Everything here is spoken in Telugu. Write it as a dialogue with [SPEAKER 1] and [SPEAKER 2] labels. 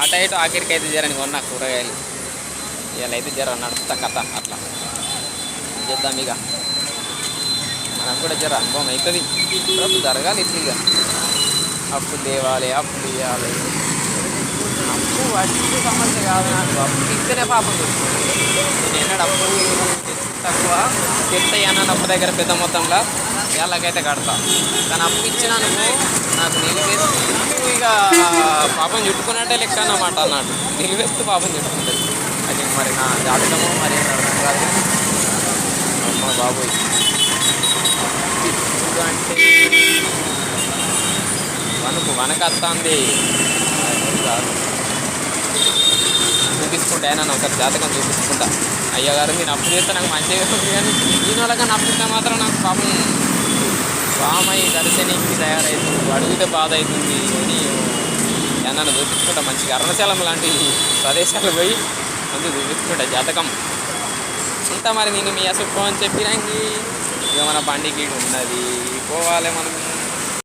[SPEAKER 1] ఆట ఇటు ఆఖరికి అయితే జరని కొన్నా కూరగాయలు. ఇవాళ అయితే జర నడుపుతా కథ అట్లా. చేద్దాం ఇక. మనకు కూడా జర అనుభవం అవుతుంది ఇప్పుడు జరగాలి ఇట్లా ఇక. అప్పు తేవాలి అప్పు తీయాలి అప్పు వడ్డీ సమస్య కాదు నాకు. అప్పు ఇస్తేనే పాపం నేను అప్పు తక్కువ. తెస్తాయి అప్పు దగ్గర పెద్ద మొత్తంలో. ఎలాగైతే కడతా. కానీ అప్పు ఇచ్చినానుకో నాకు నిలివేస్తూ ఇక పాపం చుట్టుకున్నట్టే లెక్క అన్నమాట అన్నాడు. నిలివేస్తూ పాపం చుట్టుకుంటుంది. అది మరి నా జాతకము మరి అమ్మ బాబోయ్. అంటే వణుకు వనకత్తాంది చూపించుకుంటా ఆయన ఒకసారి జాతకం చూపించుకుంటా. అయ్యగారు మీరు అప్పు చేస్తే నాకు మంచిగా ఉంది కానీ దీని కానీ అప్పు ఇస్తే మాత్రం నాకు పాపం పామై దర్శనికి తయారవుతుంది అడిగితే బాధ అవుతుంది అని ఏమన్నా చూపించుకుంటా మంచిగా అరుణశాలం లాంటి ప్రదేశాలు పోయి మంచిగా చూపించుకుంటా జాతకం. అంతా మరి నేను మీ అసలు అని చెప్పినాకి ఇక మన బండికి ఉన్నది. పోవాలి మనం.